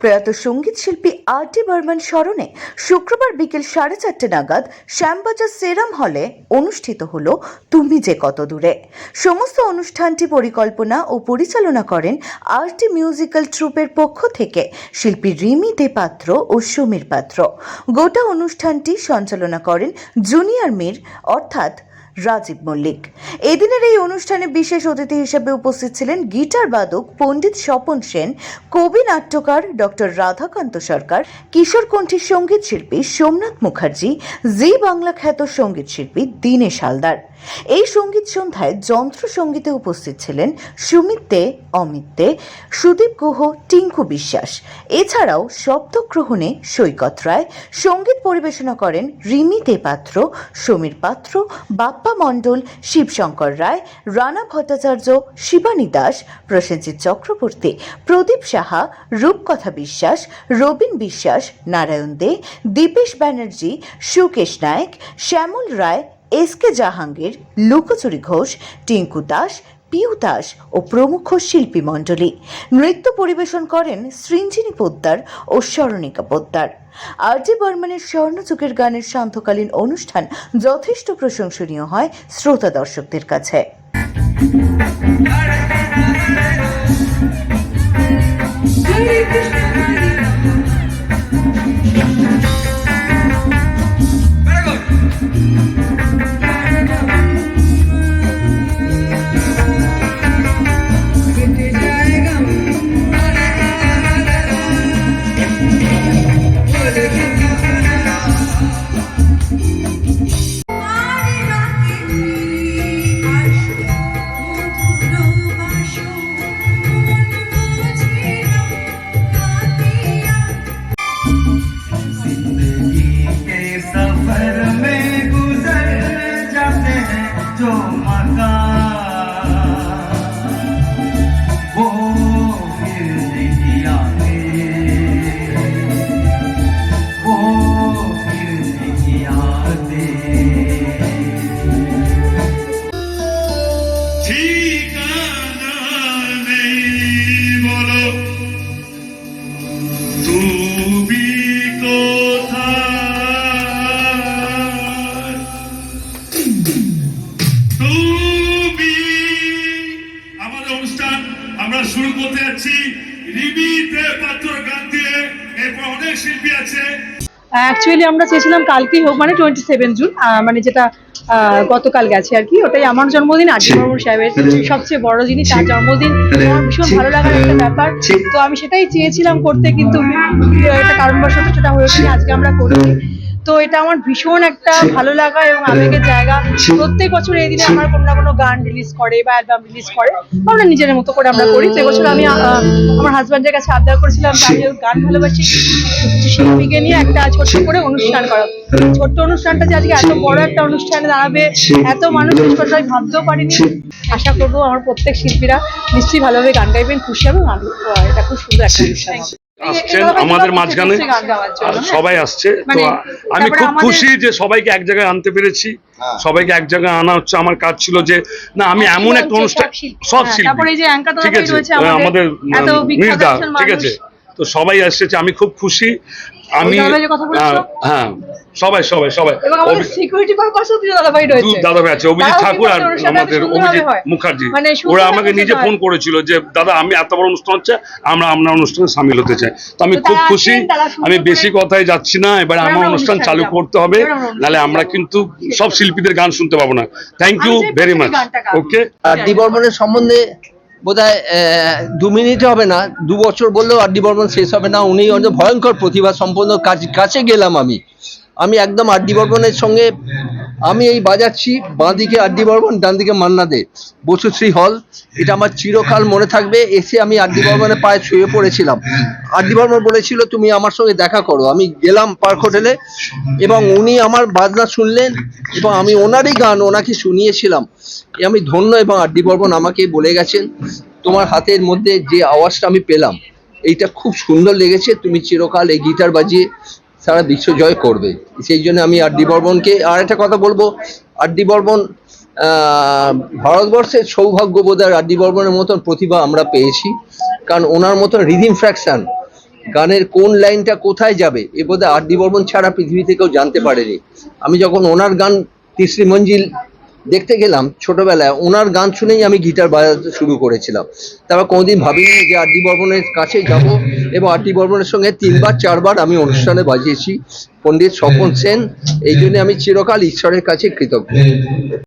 প্রয়াত সংগীত শিল্পী আর ডি বর্মন স্মরণে শুক্রবার বিকেল সাড়ে চারটে নাগাদ শ্যামবাজার সেরাম হলে অনুষ্ঠিত হল তুমি যে কত দূরে। সমস্ত অনুষ্ঠানটি পরিকল্পনা ও পরিচালনা করেন আর ডি মিউজিক্যাল ট্রুপের পক্ষ থেকে শিল্পী রিমি দে পাত্র ও সুমির পাত্র। গোটা অনুষ্ঠানটি সঞ্চালনা করেন জুনিয়র মীর, অর্থাৎ রাজীব মল্লিক। এদিনের এই অনুষ্ঠানে বিশেষ অতিথি হিসেবে উপস্থিত ছিলেন গিটার বাদক পণ্ডিত স্বপন সেন, কবি নাট্যকার ডক্টর রাধাকান্ত সরকার, কিশোর কণ্ঠী সংগীত শিল্পী সোমনাথ মুখার্জি, জি বাংলা খ্যাত সংগীত শিল্পী দীনেশ হালদার। এই সংগীত সন্ধ্যায় যন্ত্র সঙ্গীতে উপস্থিত ছিলেন সুমিত দে অমিত দে সুদীপ গুহ, টিঙ্কু বিশ্বাস। এছাড়াও শব্দগ্রহণে সৈকত রায়, সংগীত পরিবেশনা করেন রিমি দে পাত্র, সমীর পাত্র, বাপ্পা মণ্ডল শিবশঙ্কর রায়, রানা ভট্টাচার্য, শিবানী দাস, প্রসেনজিৎ চক্রবর্তী, প্রদীপ সাহা, রূপকথা বিশ্বাস, রবীন বিশ্বাস, নারায়ণ দে, দীপেশ ব্যানার্জি, সুকেশ নায়ক, শ্যামল রায়, এস কে জাহাঙ্গীর, লুকোচুরি ঘোষ, টিঙ্কু দাস পিউ দাস ও প্রমুখ শিল্পী মণ্ডলী। নৃত্য পরিবেশন করেন সৃঞ্জিনী পোদ্দার ও স্মরণিকা পোদ্দার। আর জি বর্মানের স্বর্ণযুগের গানের সান্ধ্যকালীন অনুষ্ঠান যথেষ্ট প্রশংসনীয় হয় শ্রোতা দর্শকদের কাছে। Hare Krishna অনুষ্ঠান আমরা শুরু করতে যাচ্ছি। রিমি পাত্র গান দিয়ে এরপর অনেক শিল্পী আছে। অ্যাকচুয়ালি আমরা চেয়েছিলাম কালকেই হোক মানে টোয়েন্টি সেভেন জুন আহ, মানে যেটা আহ, গতকাল গেছে আর কি ওটাই আমার জন্মদিন আজকে বর্মন সাহেবের সবচেয়ে বড় জিনিস তার জন্মদিন। আমার ভীষণ ভালো লাগার একটা ব্যাপার। তো আমি সেটাই চেয়েছিলাম করতে কিন্তু এটা কারণবশত সেটা হয়ে ওঠেনি আজকে আমরা করছি তো এটা আমার ভীষণ একটা ভালো লাগা এবং আবেগের জায়গা। প্রত্যেক বছর এই দিনে আমার কোনো না কোনো গান রিলিজ করে বা অ্যালবাম রিলিজ করে আমরা নিজের মতো করে আমরা করি। তো এবছর আমি আমার হাজব্যান্ডের কাছে আবদার করেছিলাম আমি গান ভালোবাসি শিল্পীকে নিয়ে একটা ছোট্ট করে অনুষ্ঠান করা। ছোট্ট অনুষ্ঠানটা যে আজকে এত বড় একটা অনুষ্ঠানে দাঁড়াবে এত মানুষ আমি ভাবতেও পারিনি। আশা করব আমার প্রত্যেক শিল্পীরা নিশ্চয়ই ভালোভাবে গান গাইবেন খুশি হবে এটা খুব সুন্দর একটা অনুষ্ঠান। আসছেন আমাদের মাঝখানে। হ্যাঁ। সবাই আসছে। তো মানে আমি খুব খুশি যে সবাইকে এক জায়গায় আনতে পেরেছি। সবাইকে এক জায়গায় আনা হচ্ছে। আমার কাজ ছিল যে না আমি এমন একটা অনুষ্ঠান সব হ্যাঁ, শিল্পী। তারপরে এই যে অ্যাঙ্কার দাদা ঠিক আছে। আমাদের, মির্জা ঠিক আছে। তো সবাই আসছে আমি খুব খুশি। আমি? হ্যাঁ, হ্যাঁ। সবাই সবাই সবাই। সিকিউরিটি পারপাসও দাদা ভাই রয়েছে। দাদা ভাই আছে অভিজিৎ ঠাকুর আর আমাদের অভিজিৎ মুখার্জি। মানে ওরা আমাকে নিজে ফোন করেছিল যে দাদা আমি এত বড় অনুষ্ঠান হচ্ছে আমরা আপনার অনুষ্ঠানে সামিল হতে চাই। তো আমি খুব খুশি। আমি বেশি কথায় যাচ্ছি না এবার আমার অনুষ্ঠান চালু করতে হবে আমরা নাহলে আমরা কিন্তু সব শিল্পীদের গান শুনতে পাবো না। Thank you very much okay R D বর্মনের সম্বন্ধে বোধহয় দু মিনিটে হবে না দু বছর বললেও আর ডি বর্মন শেষ হবে না। উনি অনেক ভয়ঙ্কর প্রতিভা সম্পন্ন কাছে গেলাম আমি। আমি একদম আর ডি বর্মনের সঙ্গে আমি এই বাজাচ্ছি বাঁ দিকে আর ডি বর্মন ডান দিকে মান্না দে। বসুশ্রী হল, এটা আমার চিরকাল মনে থাকবে, এসে আমি আর ডি বর্মনের পায়ে ছুঁয়ে পড়েছিলাম। আর ডি বর্মন বলেছিল, তুমি আমার সঙ্গে দেখা করো। আমি গেলাম পার্ক হোটেলে, এবং উনি আমার বাজনা শুনলেন, এবং আমি ওনারই গান ওনাকে শুনিয়েছিলাম। আমি ধন্য, এবং আর ডি বর্মন আমাকে বলে গেছেন, তোমার হাতের মধ্যে যে আওয়াজটা আমি পেলাম, এইটা খুব সুন্দর লেগেছে, তুমি চিরকাল এই গিটার বাজিয়ে সারা বিশ্ব জয় করবে। সেই জন্য আমি আর ডি বর্মনকে আর একটা কথা বলব। আর ডি বর্মন ভারতবর্ষের সৌভাগ্য বোধ আর ডি বর্মনের মতন প্রতিভা আমরা পেয়েছি। কারণ ওনার মতন রিদিম ফ্র্যাকশান গানের কোন লাইনটা কোথায় যাবে, এ বোধহয় আর ডি বর্মন ছাড়া পৃথিবী থেকেও জানতে পারেনি। আমি যখন ওনার গান তিসরি মঞ্জিল দেখতে গেলাম ছোটবেলায় ওনার গান শুনেই আমি গিটার বাজাতে শুরু করেছিলাম। তারপর কোনোদিন ভাবিনি যে আর ডি বর্মনের কাছে যাব এবং আর ডি বর্মনের সঙ্গে তিনবার, চারবার আমি অনুষ্ঠানে বাজিয়েছি। পণ্ডিত স্বপন সেন, এই জন্য আমি চিরকাল ঈশ্বরের কাছে কৃতজ্ঞ।